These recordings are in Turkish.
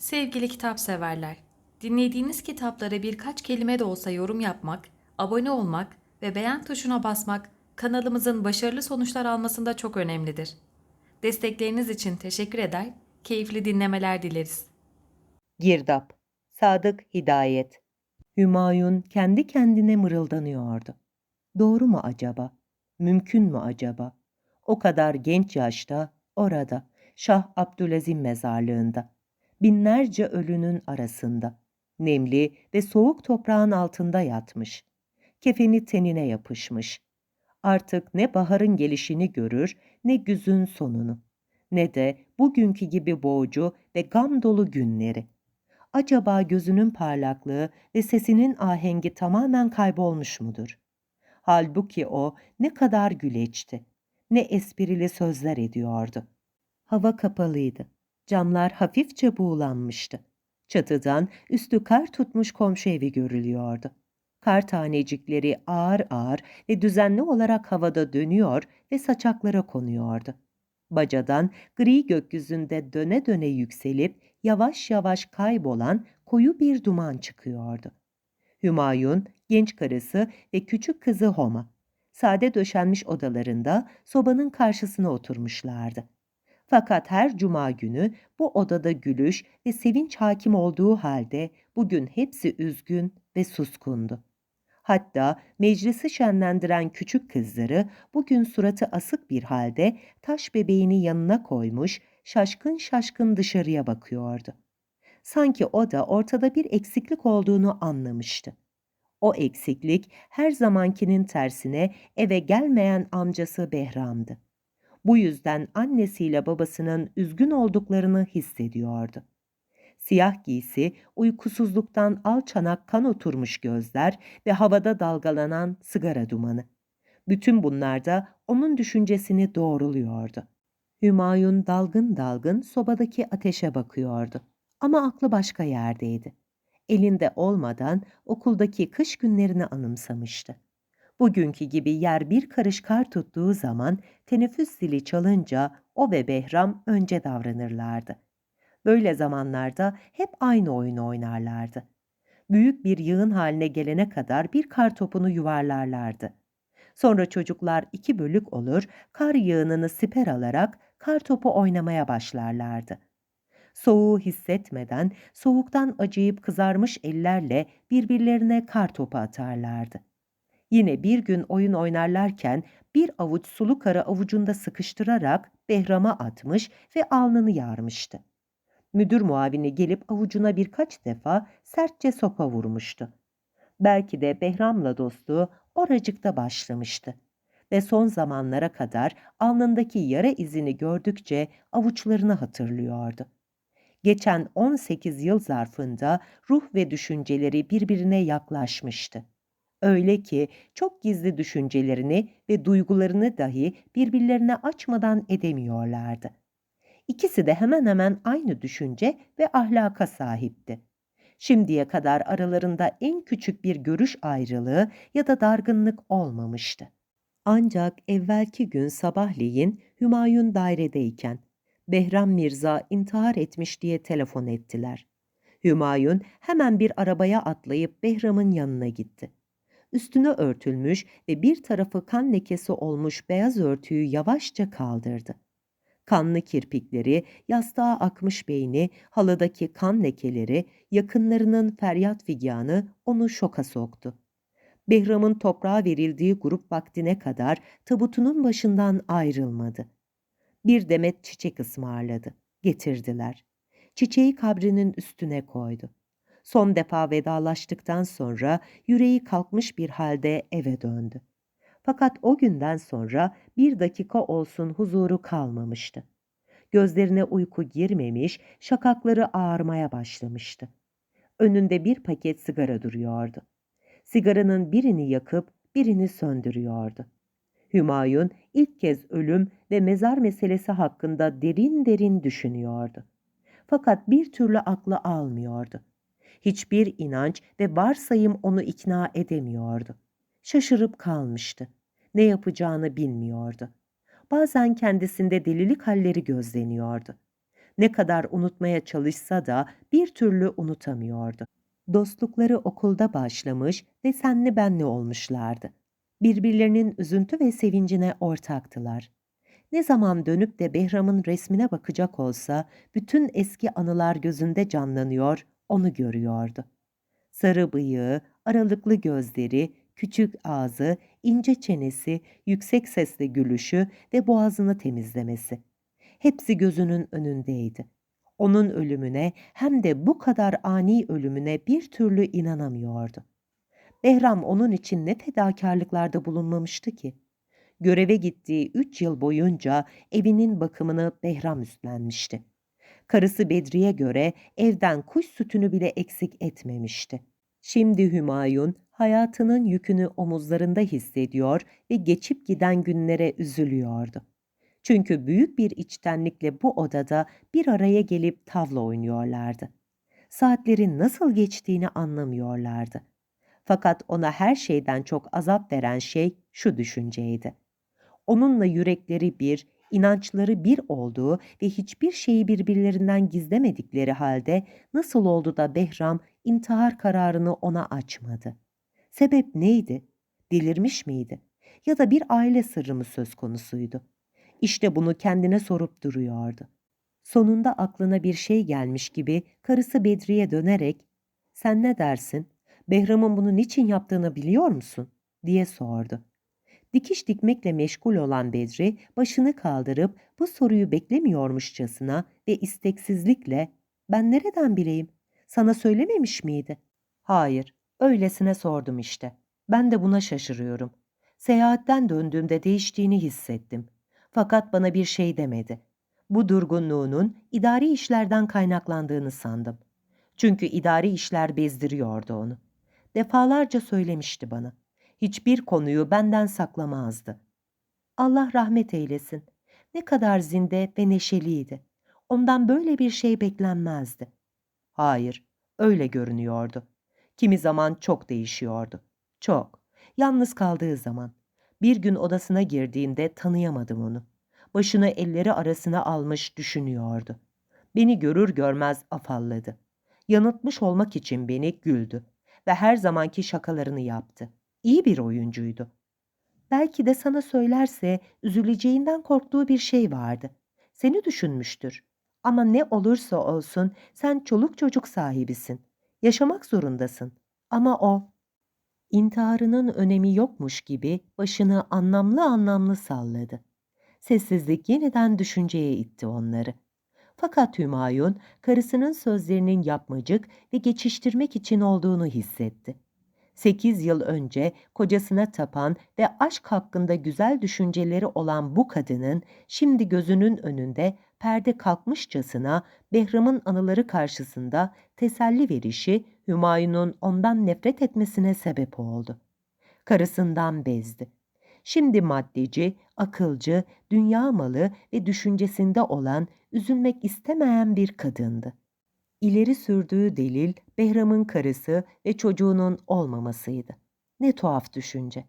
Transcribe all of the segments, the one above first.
Sevgili kitap severler, dinlediğiniz kitaplara birkaç kelime de olsa yorum yapmak, abone olmak ve beğen tuşuna basmak kanalımızın başarılı sonuçlar almasında çok önemlidir. Destekleriniz için teşekkür eder, keyifli dinlemeler dileriz. Girdap Sadık Hidayet Hümayun kendi kendine mırıldanıyordu. Doğru mu acaba? Mümkün mü acaba? O kadar genç yaşta, orada, Şah Abdülazim mezarlığında, binlerce ölünün arasında, nemli ve soğuk toprağın altında yatmış. Kefeni tenine yapışmış. Artık ne baharın gelişini görür, ne güzün sonunu, ne de bugünkü gibi boğucu ve gam dolu günleri acaba gözünün parlaklığı ve sesinin ahengi tamamen kaybolmuş mudur? Halbuki o ne kadar güleçti, ne esprili sözler ediyordu. Hava kapalıydı. Camlar hafifçe buğulanmıştı. Çatıdan üstü kar tutmuş komşu evi görülüyordu. Kar tanecikleri ağır ağır ve düzenli olarak havada dönüyor ve saçaklara konuyordu. Bacadan gri gökyüzünde döne döne yükselip yavaş yavaş kaybolan koyu bir duman çıkıyordu. Hümayun, genç karısı ve küçük kızı Homa, sade döşenmiş odalarında sobanın karşısına oturmuşlardı. Fakat her cuma günü bu odada gülüş ve sevinç hakim olduğu halde bugün hepsi üzgün ve suskundu. Hatta meclisi şenlendiren küçük kızları bugün suratı asık bir halde taş bebeğini yanına koymuş, şaşkın şaşkın dışarıya bakıyordu. Sanki o da ortada bir eksiklik olduğunu anlamıştı. O eksiklik her zamankinin tersine eve gelmeyen amcası Behram'dı. Bu yüzden annesiyle babasının üzgün olduklarını hissediyordu. Siyah giysi, uykusuzluktan alçanak kan oturmuş gözler ve havada dalgalanan sigara dumanı. Bütün bunlar da onun düşüncesini doğruluyordu. Hümayun dalgın dalgın sobadaki ateşe bakıyordu. Ama aklı başka yerdeydi. Elinde olmadan okuldaki kış günlerini anımsamıştı. Bugünkü gibi yer bir karış kar tuttuğu zaman teneffüs zili çalınca o ve Behram önce davranırlardı. Böyle zamanlarda hep aynı oyunu oynarlardı. Büyük bir yığın haline gelene kadar bir kar topunu yuvarlarlardı. Sonra çocuklar iki bölük olur, kar yığınını siper alarak kar topu oynamaya başlarlardı. Soğuğu hissetmeden, soğuktan acıyıp kızarmış ellerle birbirlerine kar topu atarlardı. Yine bir gün oyun oynarlarken bir avuç sulu karı avucunda sıkıştırarak Behram'a atmış ve alnını yarmıştı. Müdür muavini gelip avucuna birkaç defa sertçe sopa vurmuştu. Belki de Behram'la dostluğu oracıkta başlamıştı ve son zamanlara kadar alnındaki yara izini gördükçe avuçlarını hatırlıyordu. Geçen 18 yıl zarfında ruh ve düşünceleri birbirine yaklaşmıştı. Öyle ki çok gizli düşüncelerini ve duygularını dahi birbirlerine açmadan edemiyorlardı. İkisi de hemen hemen aynı düşünce ve ahlaka sahipti. Şimdiye kadar aralarında en küçük bir görüş ayrılığı ya da dargınlık olmamıştı. Ancak evvelki gün sabahleyin Hümayun dairedeyken Behram Mirza intihar etmiş diye telefon ettiler. Hümayun hemen bir arabaya atlayıp Behram'ın yanına gitti. Üstüne örtülmüş ve bir tarafı kan lekesi olmuş beyaz örtüyü yavaşça kaldırdı. Kanlı kirpikleri, yastığa akmış beyni, halıdaki kan lekeleri, yakınlarının feryat figanı onu şoka soktu. Behram'ın toprağa verildiği grup vaktine kadar tabutunun başından ayrılmadı. Bir demet çiçek ısmarladı. Getirdiler. Çiçeği kabrinin üstüne koydu. Son defa vedalaştıktan sonra yüreği kalkmış bir halde eve döndü. Fakat o günden sonra bir dakika olsun huzuru kalmamıştı. Gözlerine uyku girmemiş, şakakları ağarmaya başlamıştı. Önünde bir paket sigara duruyordu. Sigaranın birini yakıp birini söndürüyordu. Hümayun ilk kez ölüm ve mezar meselesi hakkında derin derin düşünüyordu. Fakat bir türlü aklı almıyordu. Hiçbir inanç ve varsayım onu ikna edemiyordu. Şaşırıp kalmıştı. Ne yapacağını bilmiyordu. Bazen kendisinde delilik halleri gözleniyordu. Ne kadar unutmaya çalışsa da bir türlü unutamıyordu. Dostlukları okulda başlamış ve senli benli olmuşlardı. Birbirlerinin üzüntü ve sevincine ortaktılar. Ne zaman dönüp de Behram'ın resmine bakacak olsa bütün eski anılar gözünde canlanıyor, onu görüyordu. Sarı bıyığı, aralıklı gözleri, küçük ağzı, ince çenesi, yüksek sesle gülüşü ve boğazını temizlemesi. Hepsi gözünün önündeydi. Onun ölümüne hem de bu kadar ani ölümüne bir türlü inanamıyordu. Behram onun için ne fedakarlıklarda bulunmamıştı ki? Göreve gittiği üç yıl boyunca evinin bakımını Behram üstlenmişti. Karısı Bedri'ye göre evden kuş sütünü bile eksik etmemişti. Şimdi Hümayun hayatının yükünü omuzlarında hissediyor ve geçip giden günlere üzülüyordu. Çünkü büyük bir içtenlikle bu odada bir araya gelip tavla oynuyorlardı. Saatlerin nasıl geçtiğini anlamıyorlardı. Fakat ona her şeyden çok azap veren şey şu düşünceydi. Onunla yürekleri bir, inançları bir olduğu ve hiçbir şeyi birbirlerinden gizlemedikleri halde nasıl oldu da Behram intihar kararını ona açmadı? Sebep neydi? Delirmiş miydi? Ya da bir aile sırrı mı söz konusuydu? İşte bunu kendine sorup duruyordu. Sonunda aklına bir şey gelmiş gibi karısı Bedri'ye dönerek ''Sen ne dersin? Behram'ın bunu niçin yaptığını biliyor musun?'' diye sordu. Dikiş dikmekle meşgul olan Bedri başını kaldırıp bu soruyu beklemiyormuşçasına ve isteksizlikle ''Ben nereden bileyim? Sana söylememiş miydi?'' ''Hayır, öylesine sordum işte. Ben de buna şaşırıyorum. Seyahatten döndüğümde değiştiğini hissettim. Fakat bana bir şey demedi. Bu durgunluğunun idari işlerden kaynaklandığını sandım. Çünkü idari işler bezdiriyordu onu. Defalarca söylemişti bana. Hiçbir konuyu benden saklamazdı. Allah rahmet eylesin. Ne kadar zinde ve neşeliydi. Ondan böyle bir şey beklenmezdi. Hayır, öyle görünüyordu. Kimi zaman çok değişiyordu. Çok. Yalnız kaldığı zaman. Bir gün odasına girdiğimde tanıyamadım onu. Başını elleri arasına almış düşünüyordu. Beni görür görmez afalladı. Yanıltmış olmak için beni güldü ve her zamanki şakalarını yaptı. İyi bir oyuncuydu. Belki de sana söylerse üzüleceğinden korktuğu bir şey vardı. Seni düşünmüştür. Ama ne olursa olsun sen çoluk çocuk sahibisin. Yaşamak zorundasın. Ama o İntiharının önemi yokmuş gibi başını anlamlı anlamlı salladı. Sessizlik yeniden düşünceye itti onları. Fakat Hümayun karısının sözlerinin yapmacık ve geçiştirmek için olduğunu hissetti. Sekiz yıl önce kocasına tapan ve aşk hakkında güzel düşünceleri olan bu kadının şimdi gözünün önünde perde kalkmışçasına Behram'ın anıları karşısında teselli verişi Hümayun'un ondan nefret etmesine sebep oldu. Karısından bezdi. Şimdi maddeci, akılcı, dünya malı ve düşüncesinde olan, üzülmek istemeyen bir kadındı. İleri sürdüğü delil Behram'ın karısı ve çocuğunun olmamasıydı. Ne tuhaf düşünce.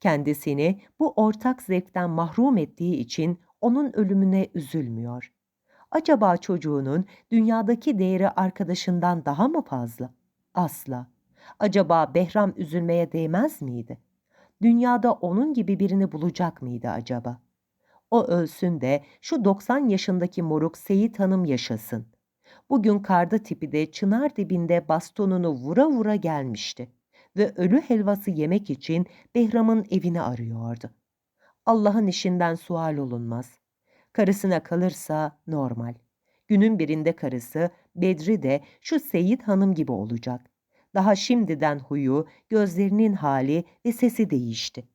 Kendisini bu ortak zevkten mahrum ettiği için onun ölümüne üzülmüyor. Acaba çocuğunun dünyadaki değeri arkadaşından daha mı fazla? Asla. Acaba Behram üzülmeye değmez miydi? Dünyada onun gibi birini bulacak mıydı acaba? O ölsün de şu 90 yaşındaki moruk Seyit Hanım yaşasın. Bugün karda tipi de çınar dibinde bastonunu vura vura gelmişti ve ölü helvası yemek için Behram'ın evini arıyordu. Allah'ın işinden sual olunmaz. Karısına kalırsa normal. Günün birinde karısı Bedri de şu Seyit Hanım gibi olacak. Daha şimdiden huyu, gözlerinin hali ve sesi değişti.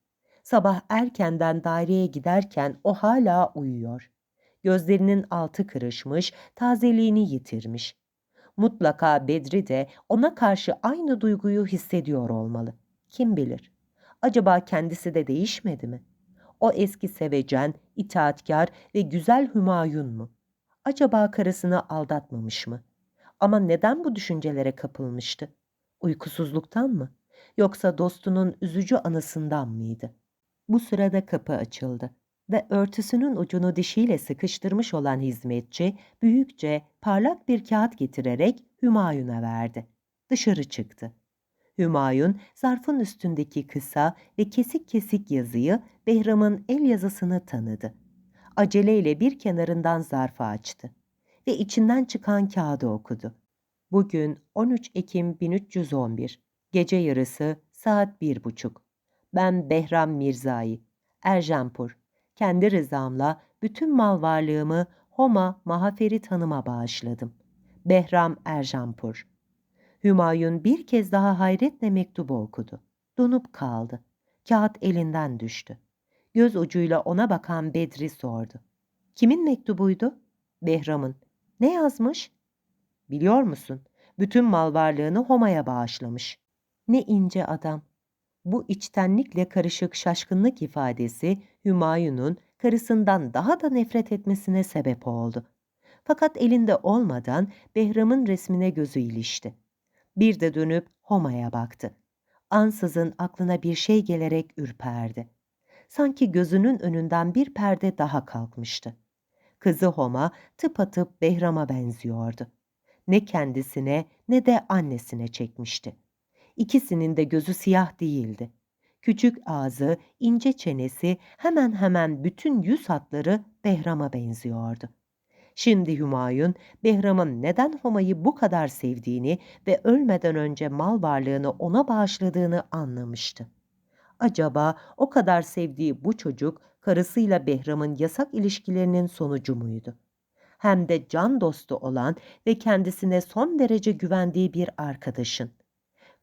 Sabah erkenden daireye giderken o hala uyuyor. Gözlerinin altı kırışmış, tazeliğini yitirmiş. Mutlaka Bedri de ona karşı aynı duyguyu hissediyor olmalı. Kim bilir? Acaba kendisi de değişmedi mi? O eski sevecen, itaatkar ve güzel Hümayun mu? Acaba karısını aldatmamış mı? Ama neden bu düşüncelere kapılmıştı? Uykusuzluktan mı? Yoksa dostunun üzücü anısından mıydı? Bu sırada kapı açıldı. Ve örtüsünün ucunu dişiyle sıkıştırmış olan hizmetçi büyükçe parlak bir kağıt getirerek Hümayun'a verdi. Dışarı çıktı. Hümayun zarfın üstündeki kısa ve kesik kesik yazıyı Behram'ın el yazısını tanıdı. Aceleyle bir kenarından zarfı açtı ve içinden çıkan kağıdı okudu. Bugün 13 Ekim 1311, gece yarısı saat bir buçuk. Ben Behram Mirzai, Erjanpur. Kendi rızamla bütün mal varlığımı Homa Mahaferit Hanım'a bağışladım. Behram Erjanpur. Hümayun bir kez daha hayretle mektubu okudu. Donup kaldı. Kağıt elinden düştü. Göz ucuyla ona bakan Bedri sordu. Kimin mektubuydu? Behram'ın. Ne yazmış? Biliyor musun? Bütün mal varlığını Homa'ya bağışlamış. Ne ince adam. Bu içtenlikle karışık şaşkınlık ifadesi Hümayun'un karısından daha da nefret etmesine sebep oldu. Fakat elinde olmadan Behram'ın resmine gözü ilişti. Bir de dönüp Homa'ya baktı. Ansızın aklına bir şey gelerek ürperdi. Sanki gözünün önünden bir perde daha kalkmıştı. Kızı Homa tıpatıp Behram'a benziyordu. Ne kendisine ne de annesine çekmişti. İkisinin de gözü siyah değildi. Küçük ağzı, ince çenesi hemen hemen bütün yüz hatları Behram'a benziyordu. Şimdi Hümayun, Behram'ın neden Homa'yı bu kadar sevdiğini ve ölmeden önce mal varlığını ona bağışladığını anlamıştı. Acaba o kadar sevdiği bu çocuk karısıyla Behram'ın yasak ilişkilerinin sonucu muydu? Hem de can dostu olan ve kendisine son derece güvendiği bir arkadaşın.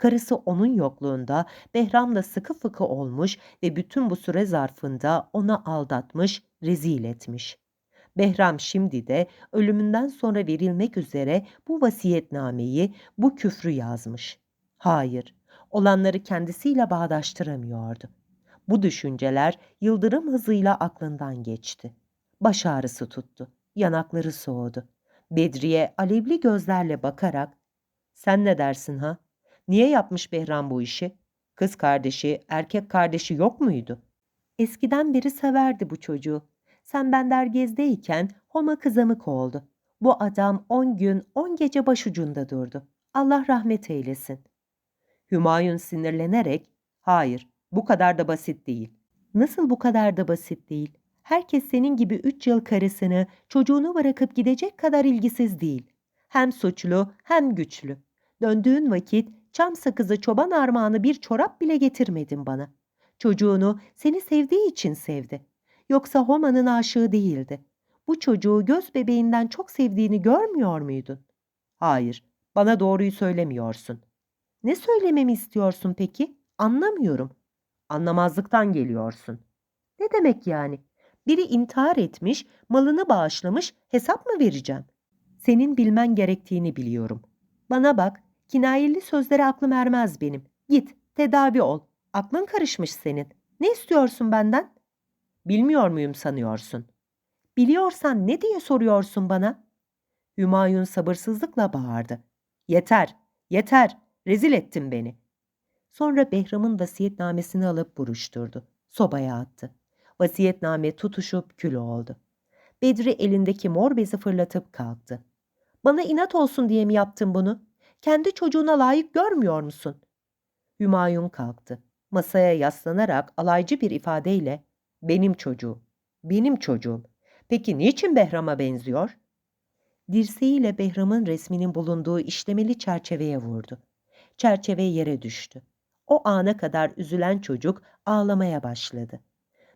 Karısı onun yokluğunda Behram'la sıkı fıkı olmuş ve bütün bu süre zarfında onu aldatmış, rezil etmiş. Behram şimdi de ölümünden sonra verilmek üzere bu vasiyetnameyi, bu küfrü yazmış. Hayır, olanları kendisiyle bağdaştıramıyordu. Bu düşünceler yıldırım hızıyla aklından geçti. Baş ağrısı tuttu, yanakları soğudu. Bedriye alevli gözlerle bakarak, ''Sen ne dersin ha? Niye yapmış Behram bu işi? Kız kardeşi, erkek kardeşi yok muydu?'' Eskiden beri severdi bu çocuğu. Sen bender gezdeyken Homa kızamık oldu. Bu adam on gün on gece başucunda durdu. Allah rahmet eylesin. Hümayun sinirlenerek, hayır bu kadar da basit değil. Nasıl bu kadar da basit değil? Herkes senin gibi üç yıl karısını, çocuğunu bırakıp gidecek kadar ilgisiz değil. Hem suçlu hem güçlü. Döndüğün vakit çam sakızı çoban armağanı bir çorap bile getirmedin bana. Çocuğunu seni sevdiği için sevdi. Yoksa Homa'nın aşığı değildi. Bu çocuğu göz bebeğinden çok sevdiğini görmüyor muydun? Hayır, bana doğruyu söylemiyorsun. Ne söylememi istiyorsun peki? Anlamıyorum. Anlamazlıktan geliyorsun. Ne demek yani? Biri intihar etmiş, malını bağışlamış, hesap mı vereceğim? Senin bilmen gerektiğini biliyorum. Bana bak, kinayeli sözlere aklım ermez benim. Git, tedavi ol. Aklın karışmış senin. Ne istiyorsun benden? Bilmiyor muyum sanıyorsun? Biliyorsan ne diye soruyorsun bana? Hümayun sabırsızlıkla bağırdı. Yeter, yeter, rezil ettin beni. Sonra Behram'ın vasiyetnamesini alıp buruşturdu. Sobaya attı. Vasiyetname tutuşup kül oldu. Bedri elindeki mor bezi fırlatıp kalktı. Bana inat olsun diye mi yaptın bunu? Kendi çocuğuna layık görmüyor musun? Hümayun kalktı. Masaya yaslanarak alaycı bir ifadeyle benim çocuğum, benim çocuğum. Peki niçin Behram'a benziyor? Dirseğiyle Behram'ın resminin bulunduğu işlemeli çerçeveye vurdu. Çerçeve yere düştü. O ana kadar üzülen çocuk ağlamaya başladı.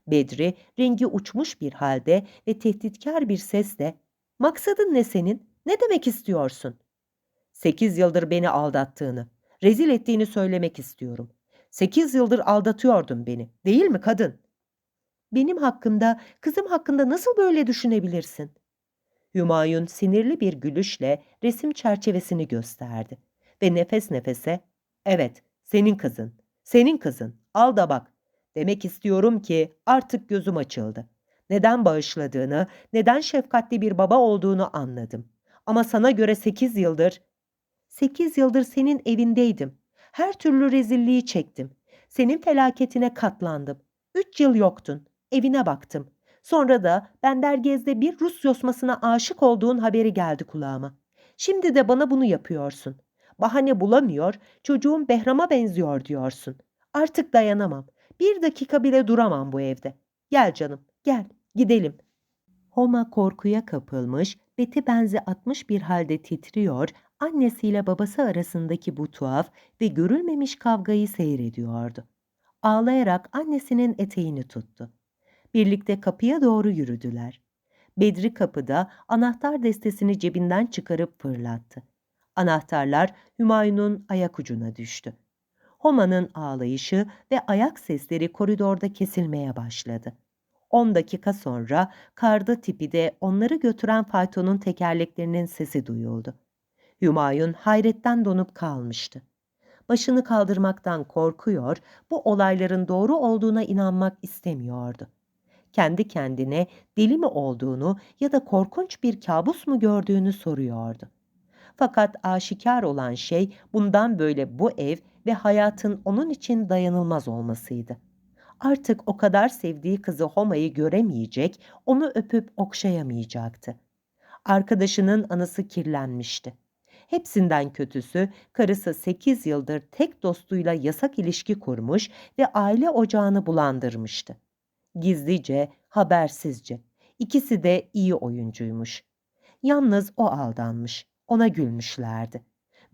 Bedri rengi uçmuş bir halde ve tehditkar bir sesle ''Maksadın ne senin? Ne demek istiyorsun?'' Sekiz yıldır beni aldattığını, rezil ettiğini söylemek istiyorum. Sekiz yıldır aldatıyordun beni, değil mi kadın? Benim hakkımda, kızım hakkında nasıl böyle düşünebilirsin? Hümayun sinirli bir gülüşle resim çerçevesini gösterdi ve nefes nefese ''Evet, senin kızın, senin kızın, al da bak. Demek istiyorum ki artık gözüm açıldı. Neden bağışladığını, neden şefkatli bir baba olduğunu anladım. Ama sana göre sekiz yıldır... Sekiz yıldır senin evindeydim. Her türlü rezilliği çektim. Senin felaketine katlandım. Üç yıl yoktun. Evine baktım. Sonra da Bendergez'de bir Rus yosmasına aşık olduğun haberi geldi kulağıma. Şimdi de bana bunu yapıyorsun. Bahane bulamıyor, çocuğum Behram'a benziyor diyorsun. Artık dayanamam. Bir dakika bile duramam bu evde. Gel canım, gel, gidelim. Homa korkuya kapılmış, beti benzi atmış bir halde titriyor, annesiyle babası arasındaki bu tuhaf ve görülmemiş kavgayı seyrediyordu. Ağlayarak annesinin eteğini tuttu. Birlikte kapıya doğru yürüdüler. Bedri kapıda anahtar destesini cebinden çıkarıp fırlattı. Anahtarlar Hümayun'un ayak ucuna düştü. Homa'nın ağlayışı ve ayak sesleri koridorda kesilmeye başladı. On dakika sonra karda tipide onları götüren faytonun tekerleklerinin sesi duyuldu. Hümayun hayretten donup kalmıştı. Başını kaldırmaktan korkuyor, bu olayların doğru olduğuna inanmak istemiyordu. Kendi kendine deli mi olduğunu ya da korkunç bir kabus mu gördüğünü soruyordu. Fakat aşikar olan şey bundan böyle bu ev ve hayatın onun için dayanılmaz olmasıydı. Artık o kadar sevdiği kızı Homa'yı göremeyecek, onu öpüp okşayamayacaktı. Arkadaşının anısı kirlenmişti. Hepsinden kötüsü karısı 8 yıldır tek dostuyla yasak ilişki kurmuş ve aile ocağını bulandırmıştı. Gizlice, habersizce. İkisi de iyi oyuncuymuş. Yalnız o aldanmış. Ona gülmüşlerdi.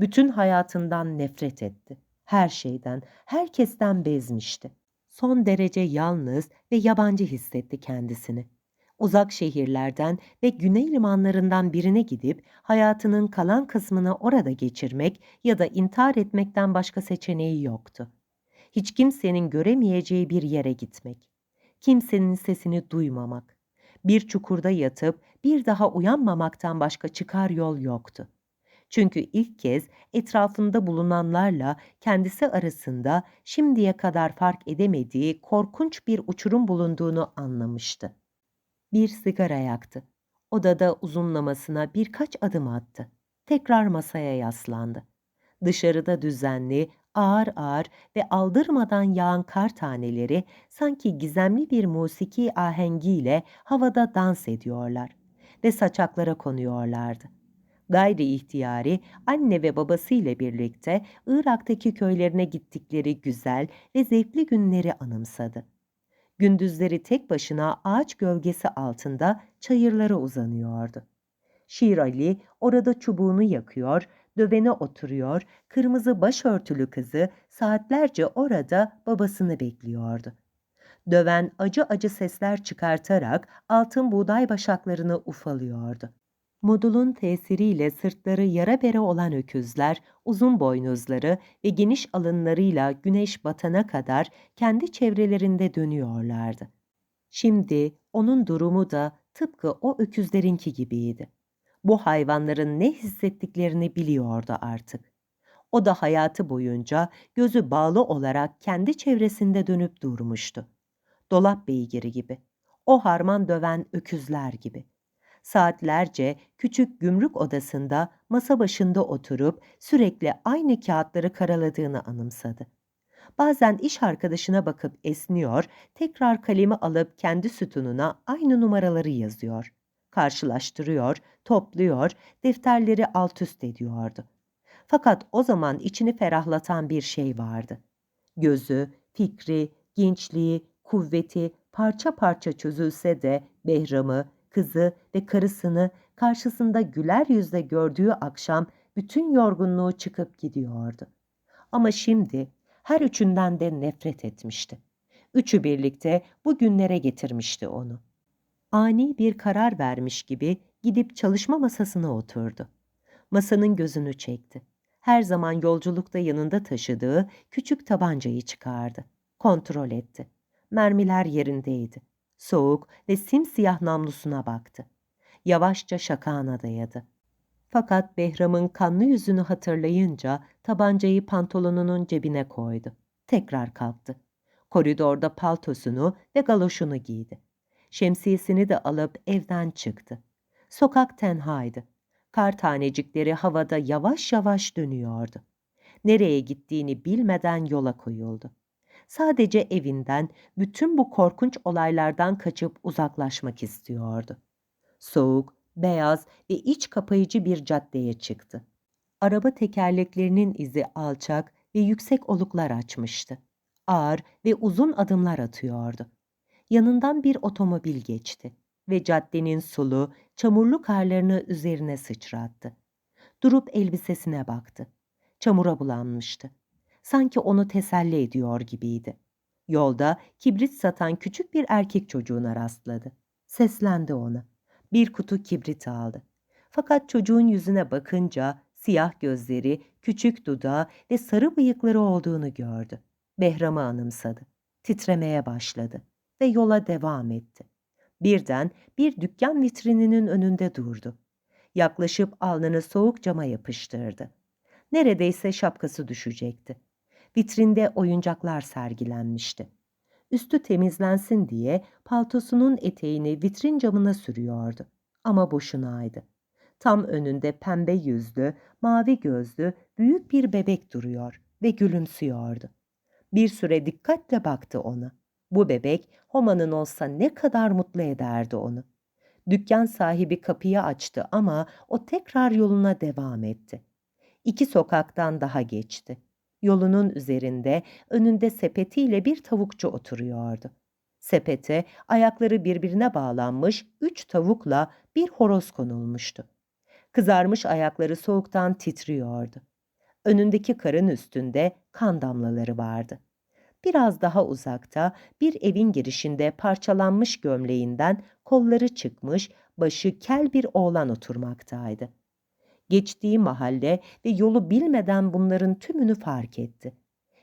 Bütün hayatından nefret etti. Her şeyden, herkesten bezmişti. Son derece yalnız ve yabancı hissetti kendisini. Uzak şehirlerden ve güney limanlarından birine gidip hayatının kalan kısmını orada geçirmek ya da intihar etmekten başka seçeneği yoktu. Hiç kimsenin göremeyeceği bir yere gitmek. Kimsenin sesini duymamak. Bir çukurda yatıp bir daha uyanmamaktan başka çıkar yol yoktu. Çünkü ilk kez etrafında bulunanlarla kendisi arasında şimdiye kadar fark edemediği korkunç bir uçurum bulunduğunu anlamıştı. Bir sigara yaktı. Odada uzunlamasına birkaç adım attı. Tekrar masaya yaslandı. Dışarıda düzenli, ağır ağır ve aldırmadan yağan kar taneleri sanki gizemli bir musiki ahengiyle havada dans ediyorlar ve saçaklara konuyorlardı. Gayri ihtiyari anne ve babasıyla birlikte Irak'taki köylerine gittikleri güzel ve zevkli günleri anımsadı. Gündüzleri tek başına ağaç gölgesi altında çayırlara uzanıyordu. Şir Ali orada çubuğunu yakıyor, dövene oturuyor, kırmızı başörtülü kızı saatlerce orada babasını bekliyordu. Döven acı acı sesler çıkartarak altın buğday başaklarını ufalıyordu. Modulun tesiriyle sırtları yara bere olan öküzler, uzun boynuzları ve geniş alınlarıyla güneş batana kadar kendi çevrelerinde dönüyorlardı. Şimdi onun durumu da tıpkı o öküzlerinki gibiydi. Bu hayvanların ne hissettiklerini biliyordu artık. O da hayatı boyunca gözü bağlı olarak kendi çevresinde dönüp durmuştu. Dolap beygiri gibi, o harman döven öküzler gibi saatlerce küçük gümrük odasında masa başında oturup sürekli aynı kağıtları karaladığını anımsadı. Bazen iş arkadaşına bakıp esniyor, tekrar kalemi alıp kendi sütununa aynı numaraları yazıyor. Karşılaştırıyor, topluyor, defterleri alt üst ediyordu. Fakat o zaman içini ferahlatan bir şey vardı. Gözü, fikri, gençliği, kuvveti parça parça çözülse de Behram'ı, kızı ve karısını karşısında güler yüzle gördüğü akşam bütün yorgunluğu çıkıp gidiyordu. Ama şimdi her üçünden de nefret etmişti. Üçü birlikte bu günlere getirmişti onu. Ani bir karar vermiş gibi gidip çalışma masasına oturdu. Masanın gözünü çekti. Her zaman yolculukta yanında taşıdığı küçük tabancayı çıkardı. Kontrol etti. Mermiler yerindeydi. Soğuk ve simsiyah namlusuna baktı. Yavaşça şakağına dayadı. Fakat Behram'ın kanlı yüzünü hatırlayınca tabancayı pantolonunun cebine koydu. Tekrar kalktı. Koridorda paltosunu ve galoşunu giydi. Şemsiyesini de alıp evden çıktı. Sokak tenhaydı. Kar tanecikleri havada yavaş yavaş dönüyordu. Nereye gittiğini bilmeden yola koyuldu. Sadece evinden, bütün bu korkunç olaylardan kaçıp uzaklaşmak istiyordu. Soğuk, beyaz ve iç kapayıcı bir caddeye çıktı. Araba tekerleklerinin izi alçak ve yüksek oluklar açmıştı. Ağır ve uzun adımlar atıyordu. Yanından bir otomobil geçti ve caddenin sulu, çamurlu karlarını üzerine sıçrattı. Durup elbisesine baktı. Çamura bulanmıştı. Sanki onu teselli ediyor gibiydi. Yolda kibrit satan küçük bir erkek çocuğuna rastladı. Seslendi ona. Bir kutu kibrit aldı. Fakat çocuğun yüzüne bakınca siyah gözleri, küçük dudağı ve sarı bıyıkları olduğunu gördü. Behram'ı anımsadı. Titremeye başladı ve yola devam etti. Birden bir dükkan vitrininin önünde durdu. Yaklaşıp alnını soğuk cama yapıştırdı. Neredeyse şapkası düşecekti. Vitrinde oyuncaklar sergilenmişti. Üstü temizlensin diye paltosunun eteğini vitrin camına sürüyordu. Ama boşunaydı. Tam önünde pembe yüzlü, mavi gözlü büyük bir bebek duruyor ve gülümsüyordu. Bir süre dikkatle baktı ona. Bu bebek Homa'nın olsa ne kadar mutlu ederdi onu. Dükkan sahibi kapıyı açtı ama o tekrar yoluna devam etti. İki sokaktan daha geçti. Yolunun üzerinde önünde sepetiyle bir tavukçu oturuyordu. Sepete ayakları birbirine bağlanmış üç tavukla bir horoz konulmuştu. Kızarmış ayakları soğuktan titriyordu. Önündeki karın üstünde kan damlaları vardı. Biraz daha uzakta bir evin girişinde parçalanmış gömleğinden kolları çıkmış, başı kel bir oğlan oturmaktaydı. Geçtiği mahalle ve yolu bilmeden bunların tümünü fark etti.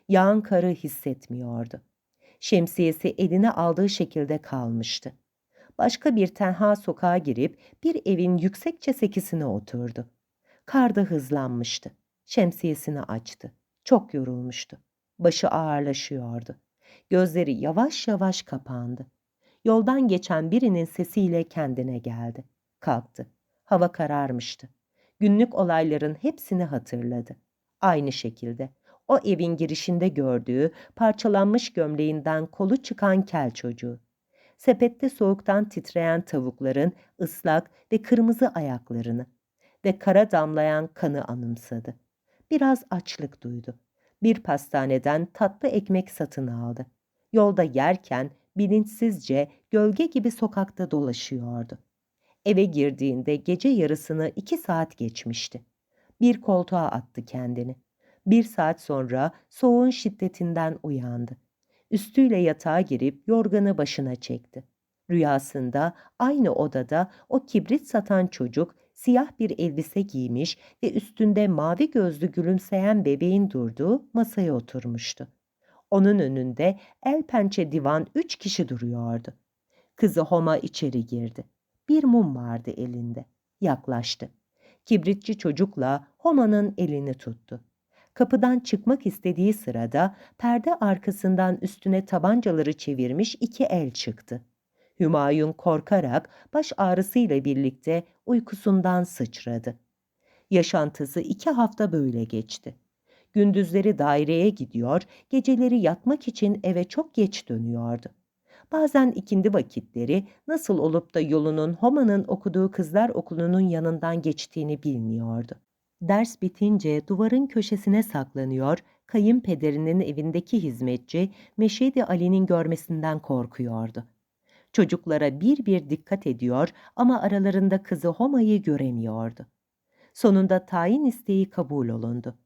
Yağan karı hissetmiyordu. Şemsiyesi eline aldığı şekilde kalmıştı. Başka bir tenha sokağa girip bir evin yüksekçe sekisine oturdu. Kar da hızlanmıştı. Şemsiyesini açtı. Çok yorulmuştu. Başı ağırlaşıyordu. Gözleri yavaş yavaş kapandı. Yoldan geçen birinin sesiyle kendine geldi. Kalktı. Hava kararmıştı. Günlük olayların hepsini hatırladı. Aynı şekilde o evin girişinde gördüğü parçalanmış gömleğinden kolu çıkan kel çocuğu. Sepette soğuktan titreyen tavukların ıslak ve kırmızı ayaklarını ve kara damlayan kanı anımsadı. Biraz açlık duydu. Bir pastaneden tatlı ekmek satın aldı. Yolda yerken bilinçsizce gölge gibi sokakta dolaşıyordu. Eve girdiğinde gece yarısını iki saat geçmişti. Bir koltuğa attı kendini. Bir saat sonra soğuğun şiddetinden uyandı. Üstüyle yatağa girip yorganı başına çekti. Rüyasında aynı odada o kibrit satan çocuk siyah bir elbise giymiş ve üstünde mavi gözlü gülümseyen bebeğin durduğu masaya oturmuştu. Onun önünde el pençe divan üç kişi duruyordu. Kızı Homa içeri girdi. Bir mum vardı elinde. Yaklaştı. Kibritçi çocukla Homa'nın elini tuttu. Kapıdan çıkmak istediği sırada perde arkasından üstüne tabancaları çevirmiş iki el çıktı. Hümayun korkarak baş ağrısıyla birlikte uykusundan sıçradı. Yaşantısı iki hafta böyle geçti. Gündüzleri daireye gidiyor, geceleri yatmak için eve çok geç dönüyordu. Bazen ikindi vakitleri nasıl olup da yolunun Homa'nın okuduğu kızlar okulunun yanından geçtiğini bilmiyordu. Ders bitince duvarın köşesine saklanıyor, kayınpederinin evindeki hizmetçi Meşedi Ali'nin görmesinden korkuyordu. Çocuklara bir bir dikkat ediyor ama aralarında kızı Homa'yı göremiyordu. Sonunda tayin isteği kabul olundu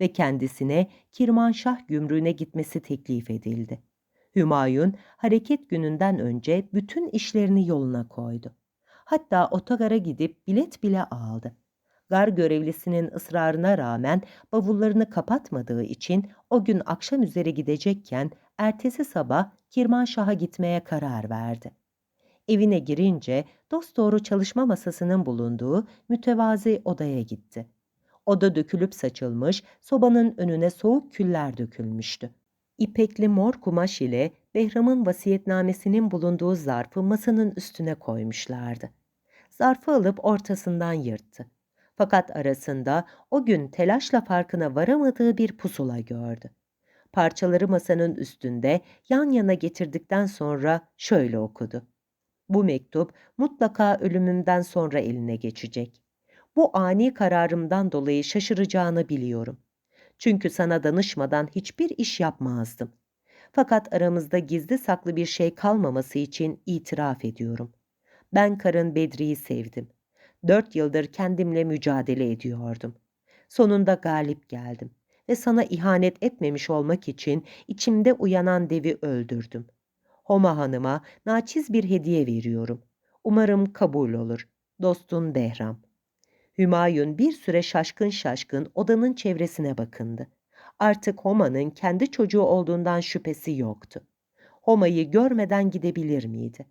ve kendisine Kirmanşah gümrüğüne gitmesi teklif edildi. Hümayun hareket gününden önce bütün işlerini yoluna koydu. Hatta otogara gidip bilet bile aldı. Gar görevlisinin ısrarına rağmen bavullarını kapatmadığı için o gün akşam üzeri gidecekken ertesi sabah Kirmanşah'a gitmeye karar verdi. Evine girince dosdoğru çalışma masasının bulunduğu mütevazi odaya gitti. Oda dökülüp saçılmış, sobanın önüne soğuk küller dökülmüştü. İpekli mor kumaş ile Behram'ın vasiyetnamesinin bulunduğu zarfı masanın üstüne koymuşlardı. Zarfı alıp ortasından yırttı. Fakat arasında o gün telaşla farkına varamadığı bir pusula gördü. Parçaları masanın üstünde yan yana getirdikten sonra şöyle okudu. Bu mektup mutlaka ölümümden sonra eline geçecek. Bu ani kararımdan dolayı şaşıracağını biliyorum. Çünkü sana danışmadan hiçbir iş yapmazdım. Fakat aramızda gizli saklı bir şey kalmaması için itiraf ediyorum. Ben karın Bedri'yi sevdim. Dört yıldır kendimle mücadele ediyordum. Sonunda galip geldim ve sana ihanet etmemiş olmak için içimde uyanan devi öldürdüm. Homa Hanım'a naçiz bir hediye veriyorum. Umarım kabul olur. Dostun Behram. Hümayun bir süre şaşkın şaşkın odanın çevresine bakındı. Artık Homa'nın kendi çocuğu olduğundan şüphesi yoktu. Homa'yı görmeden gidebilir miydi?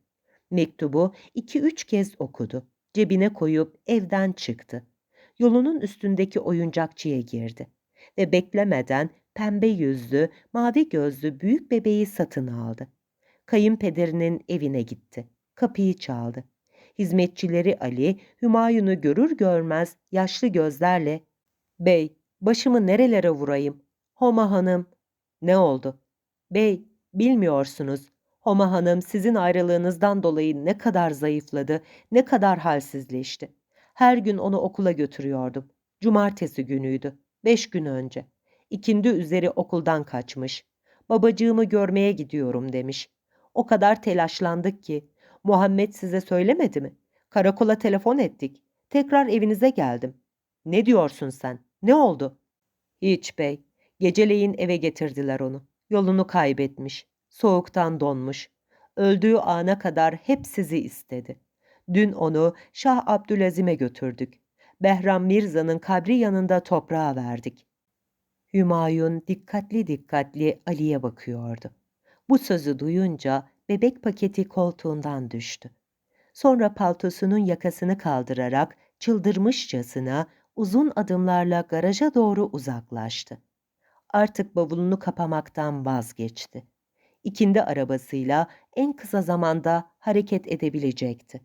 Mektubu iki üç kez okudu. Cebine koyup evden çıktı. Yolunun üstündeki oyuncakçıya girdi ve beklemeden pembe yüzlü, mavi gözlü büyük bebeği satın aldı. Kayınpederinin evine gitti. Kapıyı çaldı. Hizmetçileri Ali, Hümayun'u görür görmez yaşlı gözlerle ''Bey, başımı nerelere vurayım? Homa Hanım.'' ''Ne oldu?'' ''Bey, bilmiyorsunuz. Homa Hanım sizin ayrılığınızdan dolayı ne kadar zayıfladı, ne kadar halsizleşti. Her gün onu okula götürüyordum. Cumartesi günüydü. Beş gün önce. İkindi üzeri okuldan kaçmış. Babacığımı görmeye gidiyorum demiş. O kadar telaşlandık ki. Muhammed size söylemedi mi? Karakola telefon ettik. Tekrar evinize geldim. Ne diyorsun sen? Ne oldu? Hiç bey. Geceleyin eve getirdiler onu. Yolunu kaybetmiş. Soğuktan donmuş. Öldüğü ana kadar hep sizi istedi. Dün onu Şah Abdülazim'e götürdük. Behram Mirza'nın kabri yanında toprağa verdik. Hümayun dikkatli dikkatli Ali'ye bakıyordu. Bu sözü duyunca bebek paketi koltuğundan düştü. Sonra paltosunun yakasını kaldırarak çıldırmışçasına uzun adımlarla garaja doğru uzaklaştı. Artık bavulunu kapamaktan vazgeçti. İkindi arabasıyla en kısa zamanda hareket edebilecekti.